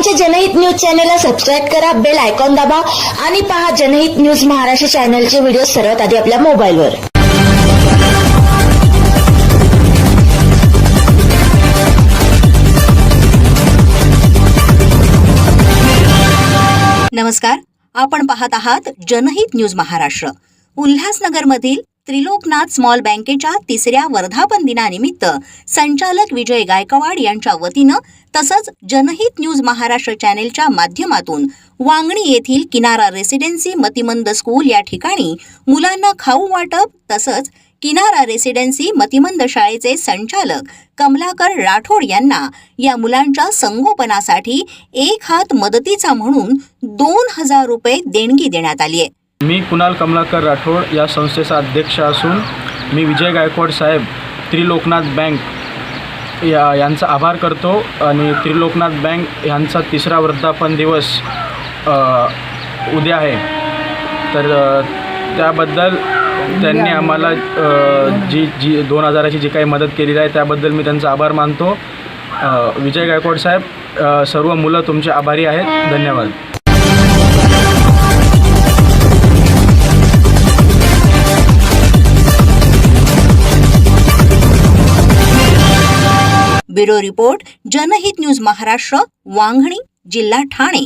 आमच्या जनहित न्यूज चॅनलला सबस्क्राईब करा बेल आयकॉन दाबा आणि पहा जनहित न्यूज महाराष्ट्र चॅनलचे व्हिडिओ सर्वात आधी आपल्या मोबाईलवर. नमस्कार. आपण पाहत आहात जनहित न्यूज महाराष्ट्र. उल्हासनगरमधील त्रिलोकनाथ स्मॉल बँकेच्या तिसऱ्या वर्धापन दिनानिमित्त संचालक विजय गायकवाड यांच्या वतीनं तसंच जनहित न्यूज महाराष्ट्र चॅनेलच्या माध्यमातून वांगणी येथील किनारा रेसिडेन्सी मतिमंद स्कूल या ठिकाणी मुलांना खाऊ वाटप तसंच किनारा रेसिडेन्सी मतिमंद शाळेचे संचालक कमलाकर राठोड यांना या मुलांच्या संगोपनासाठी एक हात मदतीचा म्हणून दोन हजार रुपये देणगी देण्यात आली आहे. मी कुणाल कमलाकर राठोड या संस्थेचा अध्यक्ष असून मी विजय गायकवाड साहेब त्रिलोकनाथ बँक या यांचा आभार करतो आणि त्रिलोकनाथ बँक यांचा तिसरा वर्धापन दिवस उद्या आहे. तर त्याबद्दल त्यांनी आम्हाला जी जी दोन हजाराची जी काही मदत केलेली आहे त्याबद्दल मी त्यांचा आभार मानतो. विजय गायकवाड साहेब सर्व मुलं तुमचे आभारी आहेत. धन्यवाद. Bureau report Janhit news Maharashtra Vangani जिल्हा ठाणे.